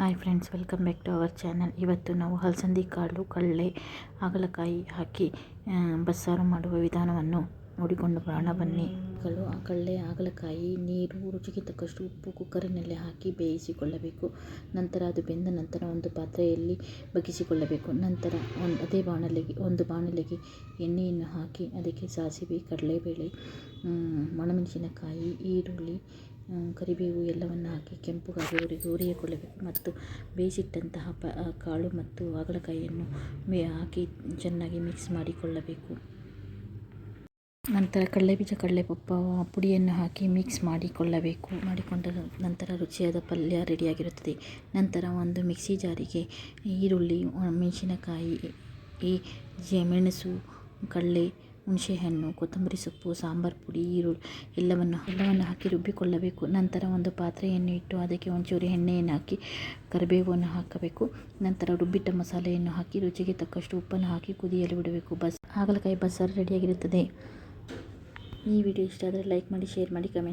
Hi friends, welcome back to our channel. ಇವತ್ತು ನಾವು ಹಲಸಂದಿ ಕಾಳು ಕಳ್ಳೆ ಹಾಗಲಕಾಯಿ ಹಾಕಿ ಬಸ್ಸಾರು ಮಾಡುವ ವಿಧಾನವನ್ನು ನೋಡಿಕೊಂಡು ಬರೋಣ. ಬನ್ನಿ. ಕಳು ಕಳ್ಳೆ ಹಾಗಲಕಾಯಿ ನೀರು, ರುಚಿಗೆ ತಕ್ಕಷ್ಟು ಉಪ್ಪು, ಕುಕ್ಕರಿನಲ್ಲಿ ಹಾಕಿ ಬೇಯಿಸಿಕೊಳ್ಳಬೇಕು. ನಂತರ ಅದು ಬೆಂದ ನಂತರ ಒಂದು ಪಾತ್ರೆಯಲ್ಲಿ ಬಗ್ಗಿಸಿಕೊಳ್ಳಬೇಕು. ನಂತರ ಒಂದು, ಅದೇ ಬಾಣಲೆಗೆ, ಒಂದು ಬಾಣಲೆಗೆ ಎಣ್ಣೆಯನ್ನು ಹಾಕಿ ಅದಕ್ಕೆ ಸಾಸಿವೆ, ಕಡಲೆಬೇಳೆ ಒಣಮೆಣಸಿನಕಾಯಿ, ಈರುಳ್ಳಿ ಕರಿಬೇವು ಎಲ್ಲವನ್ನು ಹಾಕಿ ಕೆಂಪುಗಾಗಿ ಹುರಿ ಹುರಿಯಕೊಳ್ಳಬೇಕು ಮತ್ತು ಬೇಯಿಸಿಟ್ಟಂತಹ ಪ ಕಾಳು ಮತ್ತು ಹಾಗಲಕಾಯಿಯನ್ನು ಹಾಕಿ ಚೆನ್ನಾಗಿ ಮಿಕ್ಸ್ ಮಾಡಿಕೊಳ್ಳಬೇಕು. ನಂತರ ಕಡಲೆಬೀಜ, ಕಡಲೆಪಪ್ಪ, ಪುಡಿಯನ್ನು ಹಾಕಿ ಮಿಕ್ಸ್ ಮಾಡಿಕೊಳ್ಳಬೇಕು. ಮಾಡಿಕೊಂಡ ನಂತರ ರುಚಿಯಾದ ಪಲ್ಯ ರೆಡಿಯಾಗಿರುತ್ತದೆ. ನಂತರ ಒಂದು ಮಿಕ್ಸಿ ಜಾರಿಗೆ ಈರುಳ್ಳಿ, ಮೆಣಸಿನಕಾಯಿ, ಈ ಜೆ, ಮೆಣಸು, ಕಡಲೆ ಹುಣಸೆಹಣ್ಣು, ಕೊತ್ತಂಬರಿ ಸೊಪ್ಪು, ಸಾಂಬಾರು ಪುಡಿ, ಈರುಳ್ಳಿ ಎಲ್ಲವನ್ನು ಎಲ್ಲವನ್ನು ಹಾಕಿ ರುಬ್ಬಿಕೊಳ್ಳಬೇಕು. ನಂತರ ಒಂದು ಪಾತ್ರೆಯನ್ನು ಇಟ್ಟು ಅದಕ್ಕೆ ಒಂಚೂರು ಎಣ್ಣೆಯನ್ನು ಹಾಕಿ ಕರಿಬೇವನ್ನು ಹಾಕಬೇಕು. ನಂತರ ರುಬ್ಬಿಟ್ಟ ಮಸಾಲೆಯನ್ನು ಹಾಕಿ ರುಚಿಗೆ ತಕ್ಕಷ್ಟು ಉಪ್ಪನ್ನು ಹಾಕಿ ಕುದಿಯಲು ಬಿಡಬೇಕು. ಬಸ್ ಹಾಗಲಕಾಯಿ ಬಸ್ಸಾರು ರೆಡಿಯಾಗಿರುತ್ತದೆ. ಈ ವಿಡಿಯೋ ಇಷ್ಟ ಆದರೆ ಲೈಕ್ ಮಾಡಿ, ಶೇರ್ ಮಾಡಿ, ಕಮೆಂಟ್